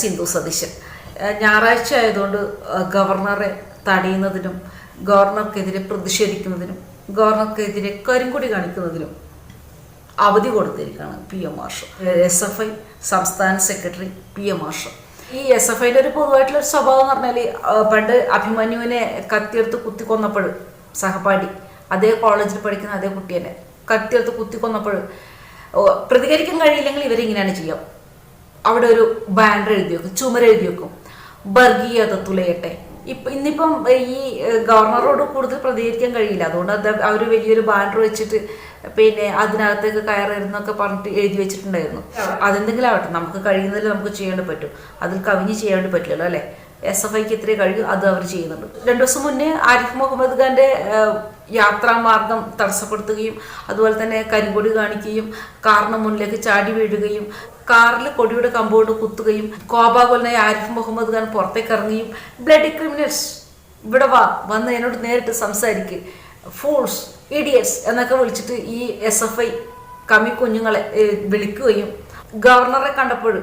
സിന്ധു സതീശൻ. ഞായറാഴ്ച ആയതുകൊണ്ട് ഗവർണറെ തടയുന്നതിനും ഗവർണർക്കെതിരെ പ്രതിഷേധിക്കുന്നതിനും ഗവർണർക്കെതിരെ കരിങ്കൊടി കാണിക്കുന്നതിനും അവധി കൊടുത്തിരിക്കുകയാണ് പി എം മാഷ്. എസ് എഫ് ഐ സംസ്ഥാന സെക്രട്ടറി പി എം മാഷ്. ഈ എസ് എഫ് ഐയുടെ ഒരു പൊതുവായിട്ടുള്ള ഒരു സ്വഭാവം എന്ന് പറഞ്ഞാൽ പണ്ട് അഭിമന്യുവിനെ കത്തിയെടുത്ത് കുത്തിക്കൊന്നപ്പോൾ സഹപാഠി അതേ കോളേജിൽ പഠിക്കുന്ന അതേ കുട്ടിയെ കത്തിയെടുത്ത് കുത്തിക്കൊന്നപ്പോൾ പ്രതികരിക്കാൻ കഴിയില്ലെങ്കിൽ ഇവരിങ്ങനെയാണ് ചെയ്യുക അവിടെ ഒരു ബാനർ എഴുതി വെക്കും ചുമര എഴുതി വെക്കും. വർഗീയത തുലയട്ടെ ഇപ്പൊ ഇന്നിപ്പം ഈ ഗവർണറോട് കൂടുതൽ പ്രതികരിക്കാൻ കഴിയില്ല. അതുകൊണ്ട് അത് അവർ വലിയൊരു ബാനർ വെച്ചിട്ട് പിന്നെ അതിനകത്തേക്ക് കയറരുന്നൊക്കെ പറഞ്ഞിട്ട് എഴുതി വെച്ചിട്ടുണ്ടായിരുന്നു. അതെന്തെങ്കിലും ആവട്ടെ നമുക്ക് കഴിയുന്നതിൽ നമുക്ക് ചെയ്യേണ്ടി പറ്റും. അതിൽ കവിഞ്ഞ് ചെയ്യേണ്ടി പറ്റില്ലല്ലോ അല്ലേ? എസ് എഫ് ഐക്ക് ഇത്രയും കഴിയും അത് അവർ ചെയ്യുന്നുണ്ട് രണ്ടു ദിവസം മുന്നേ ആരിഫ് മുഹമ്മദ് ഖാന്റെ യാത്രാമാർഗം തടസ്സപ്പെടുത്തുകയും അതുപോലെ തന്നെ കരിങ്കൊടി കാണിക്കുകയും കാറിന് മുന്നിലേക്ക് ചാടി വീഴുകയും കാറിൽ കൊടിയുടെ കമ്പോണ്ട് കുത്തുകയും കോപാകുലനായ ആരിഫ് മുഹമ്മദ് ഖാൻ പുറത്തേക്ക് ഇറങ്ങുകയും ബ്ലഡി ക്രിമിനൽസ് ഇവിടെ വാ വന്ന് എന്നോട് നേരിട്ട് സംസാരിക്ക്. ഫൂൾസ് ഇഡിയറ്റ്സ് എന്നൊക്കെ വിളിച്ചിട്ട് ഈ എസ് എഫ് ഐ കമ്മി കുഞ്ഞുങ്ങളെ വിളിക്കുകയും ഗവർണറെ കണ്ടപ്പോൾ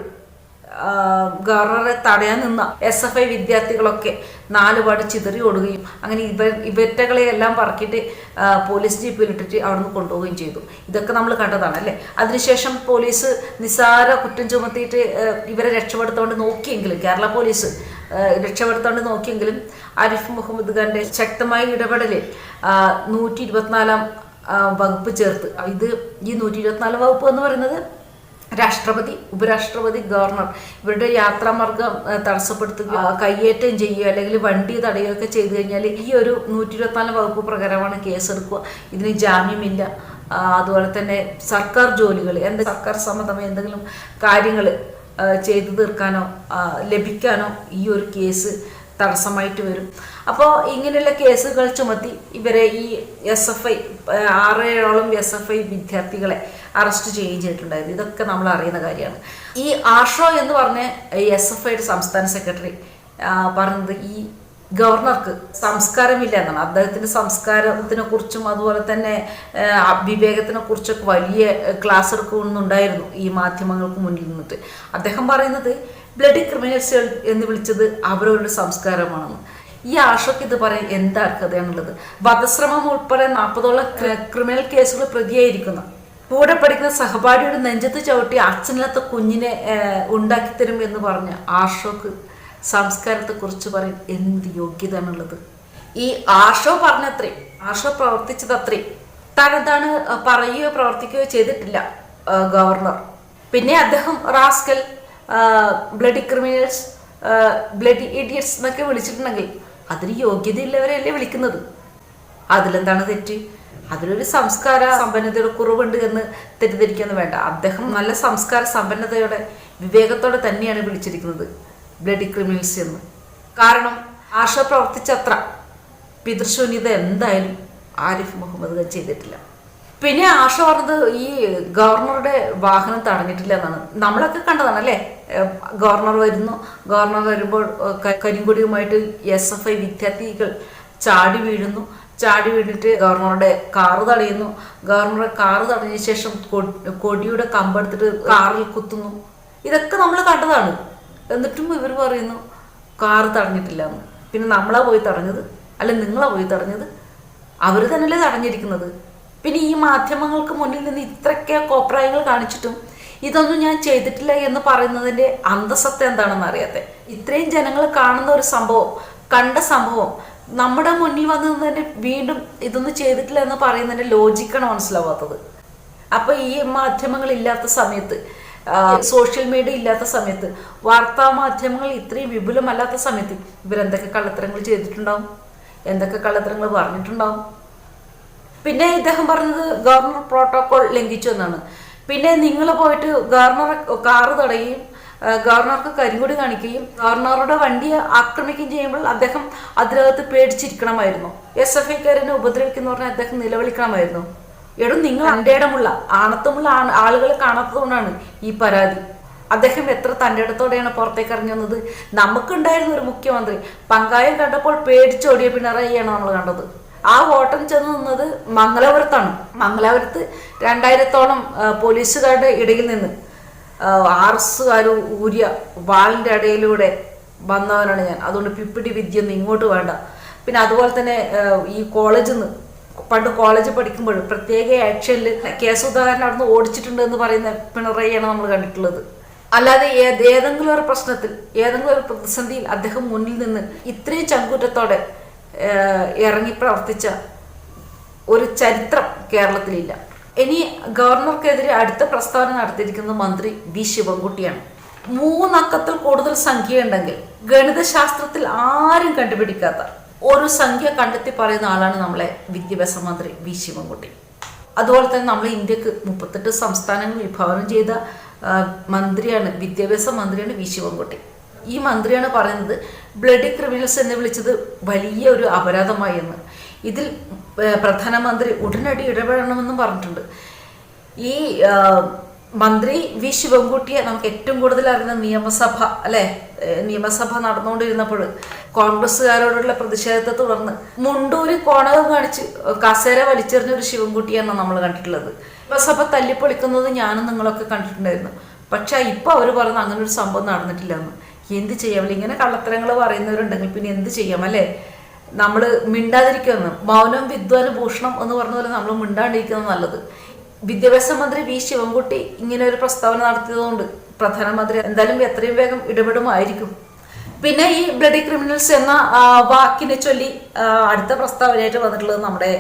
ഗവർണറെ തടയാൻ നിന്ന എസ് എഫ് ഐ വിദ്യാർത്ഥികളൊക്കെ നാലുപാട് ചിതറി ഓടുകയും അങ്ങനെ ഇവ ഇവറ്റകളെ എല്ലാം പറക്കിയിട്ട് പോലീസ് ജീപ്പിലിട്ടിട്ട് അവിടുന്ന് കൊണ്ടുപോവുകയും ചെയ്തു. ഇതൊക്കെ നമ്മൾ കണ്ടതാണ് അല്ലേ? അതിനുശേഷം പോലീസ് നിസാര കുറ്റം ചുമത്തിയിട്ട് ഇവരെ രക്ഷപ്പെടുത്തോണ്ട് നോക്കിയെങ്കിലും കേരള പോലീസ് രക്ഷപ്പെടുത്തോണ്ട് നോക്കിയെങ്കിലും ആരിഫ് മുഹമ്മദ് ഖാന്റെ ശക്തമായ ഇടപെടലിൽ നൂറ്റി ഇരുപത്തിനാലാം വകുപ്പ് ചേർത്ത്. ഇത് ഈ നൂറ്റി ഇരുപത്തിനാല് വകുപ്പ് എന്ന് പറയുന്നത് രാഷ്ട്രപതി ഉപരാഷ്ട്രപതി ഗവർണർ. ഇവരുടെ യാത്രാമാർഗം തടസ്സപ്പെടുത്തുക കയ്യേറ്റം ചെയ്യുക അല്ലെങ്കിൽ വണ്ടി തടയുകയൊക്കെ ചെയ്തു കഴിഞ്ഞാൽ ഈ ഒരു നൂറ്റി ഇരുപത്തിനാല് വകുപ്പ് പ്രകാരമാണ് കേസെടുക്കുക. ഇതിന് ജാമ്യമില്ല. അതുപോലെ തന്നെ സർക്കാർ ജോലികൾ എന്ത് സർക്കാർ സംബന്ധമായ എന്തെങ്കിലും കാര്യങ്ങൾ ചെയ്തു തീർക്കാനോ ലഭിക്കാനോ ഈ ഒരു കേസ് തടസ്സമായിട്ട് വരും. അപ്പോൾ ഇങ്ങനെയുള്ള കേസുകൾ ചുമത്തി ഇവരെ ഈ എസ് എഫ് ഐ ആറേഴോളം എസ് എഫ് ഐ വിദ്യാർത്ഥികളെ അറസ്റ്റ് ചെയ്യുകയും ഇതൊക്കെ നമ്മൾ അറിയുന്ന കാര്യമാണ്. ഈ ആഷോ എന്ന് പറഞ്ഞ എസ് എഫ് ഐയുടെ സംസ്ഥാന സെക്രട്ടറി പറഞ്ഞത് ഈ ഗവർണർക്ക് സംസ്കാരമില്ല എന്നാണ്. അദ്ദേഹത്തിന്റെ സംസ്കാരത്തിനെ കുറിച്ചും അതുപോലെ തന്നെ വിവേകത്തിനെ കുറിച്ചൊക്കെ വലിയ ക്ലാസ് എടുക്കുന്നുണ്ടായിരുന്നു ഈ മാധ്യമങ്ങൾക്ക് മുന്നിൽ നിന്നിട്ട്. അദ്ദേഹം പറയുന്നത് ബ്ലഡി ക്രിമിനൽസുകൾ എന്ന് വിളിച്ചത് അവരവരുടെ സംസ്കാരമാണെന്ന്. ഈ ആഷയ്ക്ക് ഇത് പറയാൻ എന്താ അർഹതയാണുള്ളത്? വധശ്രമം ഉൾപ്പെടെ നാൽപ്പതോളം ക്രിമിനൽ കേസുകൾ പ്രതിയായിരിക്കുന്നു. കൂടെ പഠിക്കുന്ന സഹപാഠിയുടെ നെഞ്ചത്ത് ചവിട്ടി അച്ഛനില്ലാത്ത കുഞ്ഞിനെ ഉണ്ടാക്കിത്തരും എന്ന് പറഞ്ഞ് ആഷോക്ക് സംസ്കാരത്തെ കുറിച്ച് പറയാൻ എന്ത് യോഗ്യതയാണുള്ളത് ഈ ആഷോ പറഞ്ഞത്രേ ആഷോ പ്രവർത്തിച്ചതത്രേ എന്താണ് പറയുകയോ പ്രവർത്തിക്കുകയോ ചെയ്തിട്ടില്ല ഗവർണർ. പിന്നെ അദ്ദേഹം rascal bloody criminals bloody idiots എന്നൊക്കെ വിളിച്ചിട്ടുണ്ടെങ്കിൽ അതിന് യോഗ്യതയുള്ളവരെയല്ലേ വിളിക്കുന്നത്? അതിലെന്താണ് തെറ്റ്? അതിലൊരു സംസ്കാര സമ്പന്നതയുടെ കുറവുണ്ട് എന്ന് തെറ്റിദ്ധരിക്കുന്നു വേണ്ട. അദ്ദേഹം നല്ല സംസ്കാര സമ്പന്നതയോടെ വിവേകത്തോടെ തന്നെയാണ് വിളിച്ചിരിക്കുന്നത് ബ്ലഡി ക്രിമിനൽസ് എന്ന്. കാരണം ആശ പ്രവർത്തിച്ചത്ര പിതൃശൂന്യത എന്തായാലും ആരിഫ് മുഹമ്മദ് ഖാൻ ചെയ്തിട്ടില്ല. പിന്നെ ആശ പറഞ്ഞത് ഈ ഗവർണറുടെ വാഹനം തടഞ്ഞിട്ടില്ല എന്നാണ്. നമ്മളൊക്കെ കണ്ടതാണ് അല്ലേ? ഗവർണർ വരുന്നു. ഗവർണർ വരുമ്പോൾ കരിങ്കൊടിയുമായിട്ട് എസ് എഫ് ഐ വിദ്യാർത്ഥികൾ ചാടി വീഴുന്നു. ചാടി വീണിട്ട് ഗവർണറുടെ കാറ് തടയുന്നു. ഗവർണറുടെ കാറ് തടഞ്ഞ ശേഷം കൊടിയുടെ കമ്പെടുത്തിട്ട് കാറിൽ കുത്തുന്നു. ഇതൊക്കെ നമ്മൾ കണ്ടതാണ്. എന്നിട്ടും ഇവർ പറയുന്നു കാറ് തടഞ്ഞിട്ടില്ല എന്ന്. പിന്നെ നമ്മളാ പോയി തടഞ്ഞത്? അല്ല നിങ്ങളാ പോയി തടഞ്ഞത്? അവർ തന്നെയല്ലേ തടഞ്ഞിരിക്കുന്നത്? പിന്നെ ഈ മാധ്യമങ്ങൾക്ക് മുന്നിൽ നിന്ന് ഇത്രയ്ക്ക് കോപ്രായങ്ങൾ കാണിച്ചിട്ടും ഇതൊന്നും ഞാൻ ചെയ്തിട്ടില്ല എന്ന് പറയുന്നതിന്റെ അന്തസത്ത എന്താണെന്ന് അറിയാത്തെ? ഇത്രയും ജനങ്ങൾ കാണുന്ന ഒരു സംഭവം കണ്ട സംഭവം നമ്മുടെ മുന്നിൽ വന്ന് നിന്നതിന്റെ വീണ്ടും ഇതൊന്നും ചെയ്തിട്ടില്ല എന്ന് പറയുന്നതിന്റെ ലോജിക്കാണ് മനസ്സിലാവാത്തത്. അപ്പൊ ഈ മാധ്യമങ്ങൾ ഇല്ലാത്ത സമയത്ത് സോഷ്യൽ മീഡിയ ഇല്ലാത്ത സമയത്ത് വാർത്താ മാധ്യമങ്ങൾ ഇത്രയും വിപുലമല്ലാത്ത സമയത്ത് ഇവരെന്തൊക്കെ കള്ളത്തരങ്ങൾ ചെയ്തിട്ടുണ്ടാവും? എന്തൊക്കെ കള്ളത്തരങ്ങൾ പറഞ്ഞിട്ടുണ്ടാവും? പിന്നെ ഇദ്ദേഹം പറഞ്ഞത് ഗവർണർ പ്രോട്ടോകോൾ ലംഘിച്ചു എന്നാണ്. പിന്നെ നിങ്ങൾ പോയിട്ട് ഗവർണർ കാറ് തടയുകയും ഗവർണർക്ക് കരിങ്കൊടി കാണിക്കുകയും ഗവർണറുടെ വണ്ടിയെ ആക്രമിക്കുകയും ചെയ്യുമ്പോൾ അദ്ദേഹം അതിനകത്ത് പേടിച്ചിരിക്കണമായിരുന്നു. എസ് എഫ് ഐക്കാരനെ ഉപദ്രവിക്കുന്ന പറഞ്ഞാൽ അദ്ദേഹം നിലവിളിക്കണമായിരുന്നു. എടോ നിങ്ങൾ തന്റെ ഇടമുള്ള ആണത്തമുള്ള ആളുകളെ കാണാത്തതുകൊണ്ടാണ് ഈ പരാതി. അദ്ദേഹം എത്ര തന്റെ ഇടത്തോടെയാണ് പുറത്തേക്ക് ഇറങ്ങി വന്നത് നമുക്കുണ്ടായിരുന്ന ഒരു മുഖ്യമന്ത്രി പങ്കായം കണ്ടപ്പോൾ പേടിച്ചോടിയ പിണറായിയാണ് നമ്മൾ കണ്ടത്. ആ ഓട്ടം ചെന്ന് നിന്നത് മംഗലാപുരത്താണ്. മംഗലാപുരത്ത് രണ്ടായിരത്തോളം പോലീസുകാരുടെ ഇടയിൽ നിന്ന്. ആർ എസ്സുകാർ ഊരിയ വാളിന്റെ ഇടയിലൂടെ വന്നവനാണ് ഞാൻ. അതുകൊണ്ട് പിപ്പിടി വിദ്യ ഒന്നും ഇങ്ങോട്ട് വേണ്ട. പിന്നെ അതുപോലെ തന്നെ ഈ കോളേജിൽ നിന്ന് പണ്ട് കോളേജ് പഠിക്കുമ്പോൾ പ്രത്യേക ആക്ഷനിൽ കെ സുധാകരൻ അവിടുന്ന് ഓടിച്ചിട്ടുണ്ട് എന്ന് പറയുന്ന പിണറായിയാണ് നമ്മൾ കണ്ടിട്ടുള്ളത്. അല്ലാതെ ഏത് ഏതെങ്കിലും ഒരു പ്രശ്നത്തിൽ ഏതെങ്കിലും ഒരു പ്രതിസന്ധിയിൽ അദ്ദേഹം മുന്നിൽ നിന്ന് ഇത്രയും ചങ്കൂറ്റത്തോടെ ഇറങ്ങി പ്രവർത്തിച്ച ഒരു ചരിത്രം കേരളത്തിലില്ല. ഇനി ഗവർണർക്കെതിരെ അടുത്ത പ്രസ്താവന നടത്തിയിരിക്കുന്നത് മന്ത്രി വി ശിവൻകുട്ടിയാണ്. മൂന്നക്കത്തിൽ കൂടുതൽ സംഖ്യ ഉണ്ടെങ്കിൽ ഗണിതശാസ്ത്രത്തിൽ ആരും കണ്ടുപിടിക്കാത്ത ഒരു സംഖ്യ കണ്ടെത്തി പറയുന്ന ആളാണ് നമ്മളെ വിദ്യാഭ്യാസ മന്ത്രി വി ശിവൻകുട്ടി. അതുപോലെ തന്നെ നമ്മൾ ഇന്ത്യയ്ക്ക് മുപ്പത്തെട്ട് സംസ്ഥാനങ്ങൾ വിഭാവനം ചെയ്ത മന്ത്രിയാണ് വിദ്യാഭ്യാസ മന്ത്രിയാണ് വി ശിവൻകുട്ടി. ഈ മന്ത്രിയാണ് പറയുന്നത് ബ്ലഡി ക്രിമിനൽസ് എന്ന് വിളിച്ചത് വലിയ ഒരു അപരാധമായി എന്ന്. ഇതിൽ പ്രധാനമന്ത്രി ഉടനടി ഇടപെടണമെന്നും പറഞ്ഞിട്ടുണ്ട്. ഈ മന്ത്രി വി. ശിവൻകുട്ടിയെ നമുക്ക് ഏറ്റവും കൂടുതൽ അറിയുന്ന നിയമസഭ അല്ലെ? നിയമസഭ നടന്നുകൊണ്ടിരുന്നപ്പോൾ കോൺഗ്രസ്സുകാരോടുള്ള പ്രതിഷേധത്തെ തുടർന്ന് മുണ്ടൂരി കോണകം കാണിച്ച് കസേര വലിച്ചെറിഞ്ഞ ഒരു ശിവൻകുട്ടിയാണ് നമ്മൾ കണ്ടിട്ടുള്ളത്. നിയമസഭ തല്ലിപ്പൊളിക്കുന്നത് ഞാനും നിങ്ങളൊക്കെ കണ്ടിട്ടുണ്ടായിരുന്നു. പക്ഷെ ഇപ്പൊ അവർ പറയുന്ന അങ്ങനെ ഒരു സംഭവം നടന്നിട്ടില്ല എന്ന്. എന്ത് ചെയ്യാമല്ലോ ഇങ്ങനെ കള്ളത്തരങ്ങൾ പറയുന്നവരുണ്ടെങ്കിൽ പിന്നെ എന്ത് ചെയ്യാം അല്ലേ? നമ്മൾ മിണ്ടാതിരിക്കുമെന്ന് മൗനം വിദ്വാന ഭൂഷണം എന്ന് പറഞ്ഞ പോലെ നമ്മൾ മിണ്ടാണ്ടിരിക്കുന്നത് നല്ലത്. വിദ്യാഭ്യാസ മന്ത്രി വി. ശിവൻകുട്ടി ഇങ്ങനെ ഒരു പ്രസ്താവന നടത്തിയതുകൊണ്ട് പ്രധാനമന്ത്രി എന്തായാലും എത്രയും വേഗം ഇടപെടുമായിരിക്കും. പിന്നെ ഈ ബ്ലഡി ക്രിമിനൽസ് എന്ന വാക്കിനെ ചൊല്ലി അടുത്ത പ്രസ്താവനയായിട്ട് വന്നിട്ടുള്ളത് നമ്മുടെ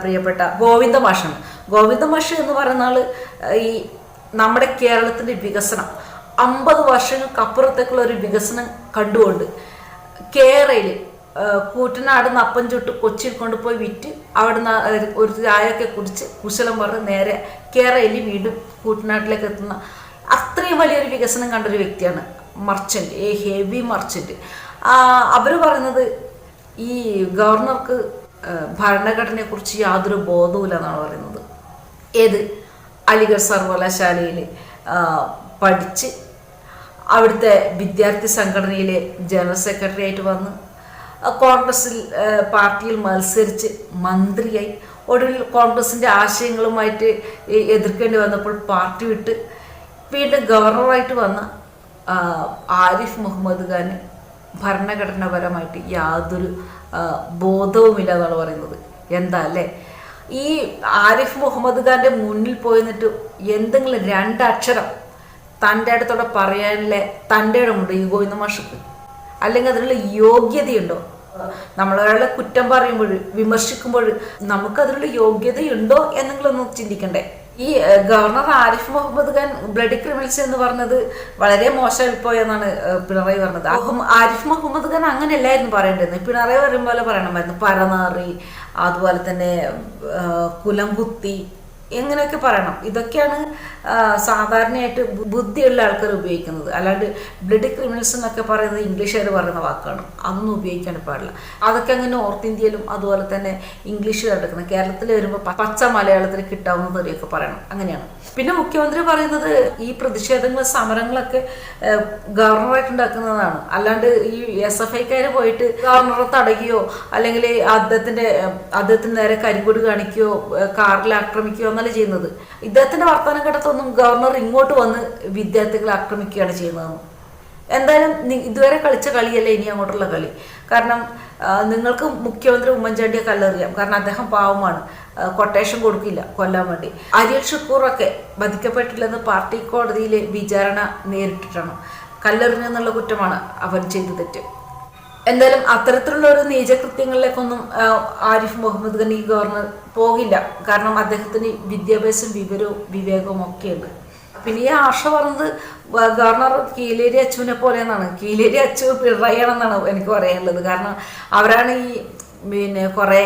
പ്രിയപ്പെട്ട ഗോവിന്ദ മാഷാണ്. ഗോവിന്ദ മാഷ് എന്ന് പറയുന്ന ആൾ ഈ നമ്മുടെ കേരളത്തിന്റെ വികസനം. അമ്പത് വർഷങ്ങൾക്ക് അപ്പുറത്തേക്കുള്ള ഒരു വികസനം കണ്ടുകൊണ്ട് കേരളയിൽ കൂറ്റനാട് നിന്ന് അപ്പം ചുട്ട് കൊച്ചിയിൽ കൊണ്ടുപോയി വിറ്റ് അവിടുന്ന് ഒരു ചായയൊക്കെ കുടിച്ച് കുശലം പറഞ്ഞ് നേരെ കേരളയിൽ വീണ്ടും കൂറ്റനാട്ടിലേക്ക് എത്തുന്ന അത്രയും വലിയൊരു വികസനം കണ്ടൊരു വ്യക്തിയാണ് മർച്ചന്റ് ഏ ഹെവി മർച്ചന്റ് അവർ പറയുന്നത് ഈ ഗവർണർക്ക് ഭരണഘടനയെക്കുറിച്ച് യാതൊരു ബോധവുമില്ല എന്നാണ് പറയുന്നത്. ഏത്? അലിഗഡ് സർവകലാശാലയിൽ പഠിച്ച് അവിടുത്തെ വിദ്യാർത്ഥി സംഘടനയിലെ ജനറൽ സെക്രട്ടറി ആയിട്ട് വന്ന് കോൺഗ്രസിൽ പാർട്ടിയിൽ മത്സരിച്ച് മന്ത്രിയായി. ഒടുവിൽ കോൺഗ്രസിന്റെ ആശയങ്ങളുമായിട്ട് എതിർക്കേണ്ടി വന്നപ്പോൾ പാർട്ടി വിട്ട് വീണ്ടും ഗവർണറായിട്ട് വന്ന ആരിഫ് മുഹമ്മദ് ഖാന് ഭരണഘടനാപരമായിട്ട് യാതൊരു ആ, ബോധവുമില്ല എന്നാണ് പറയുന്നത്. എന്താ അല്ലേ? ഈ ആരിഫ് മുഹമ്മദ് ഖാന്റെ മുന്നിൽ പോയി നിന്നിട്ട് എന്തെങ്കിലും രണ്ടക്ഷരം തന്റെ അടുത്തോടെ പറയാനുള്ള തന്റെ ഇടമുണ്ട് ഈ ഗോവിന്ദ മാഷക്ക്. അല്ലെങ്കിൽ അതിനുള്ള യോഗ്യതയുണ്ടോ? നമ്മളെ കുറ്റം പറയുമ്പോൾ വിമർശിക്കുമ്പോൾ നമുക്ക് നമുക്കതിനുള്ള യോഗ്യതയുണ്ടോ എന്നെങ്കിലൊന്ന് ചിന്തിക്കണ്ടേ. ഈ governor Arif Muhammad Khan blood criminals എന്ന് പറഞ്ഞത് വളരെ മോശമായിപ്പോയെന്നാണ് പിണറായി പറഞ്ഞത്. ആരിഫ് മുഹമ്മദ് ഖാൻ അങ്ങനെയല്ലായിരുന്നു പറയേണ്ടിരുന്നത്. പിണറായി പറയും പറയണമായിരുന്നു. പരനാറി അതുപോലെ തന്നെ കുലം കുലംകുത്തി എങ്ങനെയൊക്കെ പറയണം? ഇതൊക്കെയാണ് സാധാരണയായിട്ട് ബുദ്ധിയുള്ള ആൾക്കാർ ഉപയോഗിക്കുന്നത്. അല്ലാണ്ട് ബ്ലഡ് ക്രിമിനൽസ് എന്നൊക്കെ പറയുന്നത് ഇംഗ്ലീഷുകാർ പറയുന്ന വാക്കാണ്. അതൊന്നും ഉപയോഗിക്കാൻ പാടില്ല. അതൊക്കെ അങ്ങനെ നോർത്ത് ഇന്ത്യയിലും അതുപോലെ തന്നെ ഇംഗ്ലീഷിൽ നടക്കുന്നത് കേരളത്തിൽ വരുമ്പോൾ പച്ച മലയാളത്തിൽ കിട്ടാവുന്ന തെറിയൊക്കെ പറയണം. അങ്ങനെയാണ്. പിന്നെ മുഖ്യമന്ത്രി പറയുന്നത് ഈ പ്രതിഷേധങ്ങൾ സമരങ്ങളൊക്കെ ഗവർണറായിട്ട് ഉണ്ടാക്കുന്നതാണ്. അല്ലാണ്ട് ഈ എസ് എഫ് ഐക്കാർ പോയിട്ട് ഗവർണറെ തടയുകയോ അല്ലെങ്കിൽ അദ്ദേഹത്തിന്റെ അദ്ദേഹത്തിന് നേരെ കരിങ്കൊടി കാണിക്കുകയോ കാറിൽ ആക്രമിക്കുകയോ എന്നല്ല ചെയ്യുന്നത്. ഇദ്ദേഹത്തിന്റെ വർത്തമാനം കേട്ടത്തൊന്നും ഗവർണർ ഇങ്ങോട്ട് വന്ന് വിദ്യാർത്ഥികളെ ആക്രമിക്കുകയാണ് ചെയ്യുന്നതെന്ന്. എന്തായാലും ഇതുവരെ കളിച്ച കളിയല്ല ഇനി അങ്ങോട്ടുള്ള കളി. കാരണം നിങ്ങൾക്ക് മുഖ്യമന്ത്രി ഉമ്മൻചാണ്ടിയെ കല്ലെറിയാം. കാരണം അദ്ദേഹം പാവമാണ്. കൊട്ടേഷൻ കൊടുക്കില്ല കൊല്ലാൻ വേണ്ടി. അരിയൽ ഷുക്കൂറൊക്കെ വധിക്കപ്പെട്ടില്ലെന്ന് പാർട്ടി കോടതിയിലെ വിചാരണ നേരിട്ടിട്ടാണ്. കല്ലെറിഞ്ഞെന്നുള്ള കുറ്റമാണ് അവൻ ചെയ്ത തെറ്റ്. എന്തായാലും അത്തരത്തിലുള്ള ഒരു നീചകൃത്യങ്ങളിലേക്കൊന്നും ആരിഫ് മുഹമ്മദ് ഖനി ഗവർണർ പോകില്ല. കാരണം അദ്ദേഹത്തിന് വിദ്യാഭ്യാസം വിവരവും വിവേകവും ഒക്കെയുണ്ട്. പിന്നെ ഈ ആശ പറഞ്ഞത് ഗവർണർ കീലേരി അച്ചുവിനെ പോലെ എന്നാണ് കീലേരി അച്ചു പിണറായിയാണെന്നാണ് എനിക്ക് പറയാനുള്ളത്. കാരണം അവരാണ് ഈ പിന്നെ കുറേ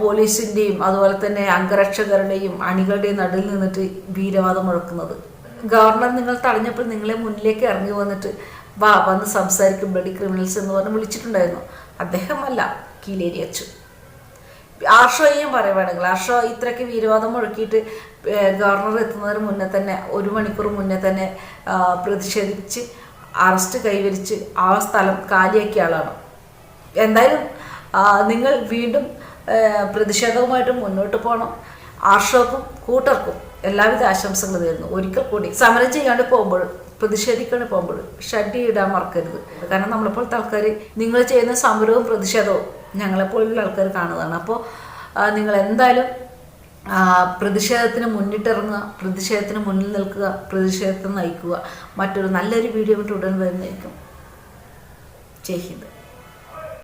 പോലീസിന്റെയും അതുപോലെ തന്നെ അംഗരക്ഷകരുടെയും അണികളുടെയും നടുവിൽ നിന്നിട്ട് വീരവാദം മുഴക്കുന്നത്. ഗവർണർ നിങ്ങൾ തടഞ്ഞപ്പോൾ നിങ്ങളെ മുന്നിലേക്ക് ഇറങ്ങി വന്നിട്ട് വാ വന്ന് സംസാരിക്കും. ബ്ലഡി ക്രിമിനൽസ് എന്ന് പറഞ്ഞ് വിളിച്ചിട്ടുണ്ടായിരുന്നു. അദ്ദേഹമല്ല കീലേരി അച്ചു ആർഷോയെയും പറയുവാണെങ്കിൽ ആർഷോ ഇത്രയ്ക്ക് വീരവാദം മുഴക്കിയിട്ട് ഗവർണർ എത്തുന്നതിന് മുന്നേ തന്നെ ഒരു മണിക്കൂർ മുന്നേ തന്നെ പ്രതിഷേധിച്ച് അറസ്റ്റ് കൈവരിച്ച് ആ സ്ഥലം കാലിയാക്കിയ ആളാണ്. എന്തായാലും നിങ്ങൾ വീണ്ടും പ്രതിഷേധവുമായിട്ട് മുന്നോട്ട് പോകണം. ആർഷോക്കും കൂട്ടർക്കും എല്ലാവിധ ആശംസകളും നേരുന്നു. ഒരിക്കൽ കൂടി സമരം ചെയ്യാണ്ട് പോകുമ്പോൾ പ്രതിഷേധിക്കാണ്ട് പോകുമ്പോൾ ഷഡ് ഇടാൻ മറക്കരുത്. കാരണം നമ്മളെപ്പോലത്തെ ആൾക്കാർ നിങ്ങൾ ചെയ്യുന്ന സമരവും പ്രതിഷേധവും ഞങ്ങളെപ്പോലുള്ള ആൾക്കാർ കാണുന്നതാണ്. അപ്പോൾ നിങ്ങൾ എന്തായാലും പ്രതിഷേധത്തിന് മുന്നിട്ടിറങ്ങുക പ്രതിഷേധത്തിന് മുന്നിൽ നിൽക്കുക പ്രതിഷേധത്തിന് നയിക്കുക. മറ്റൊരു നല്ലൊരു വീഡിയോ വിട്ട് ഉടൻ വരുന്നതായിരിക്കും. ജയ് ഹിന്ദ്.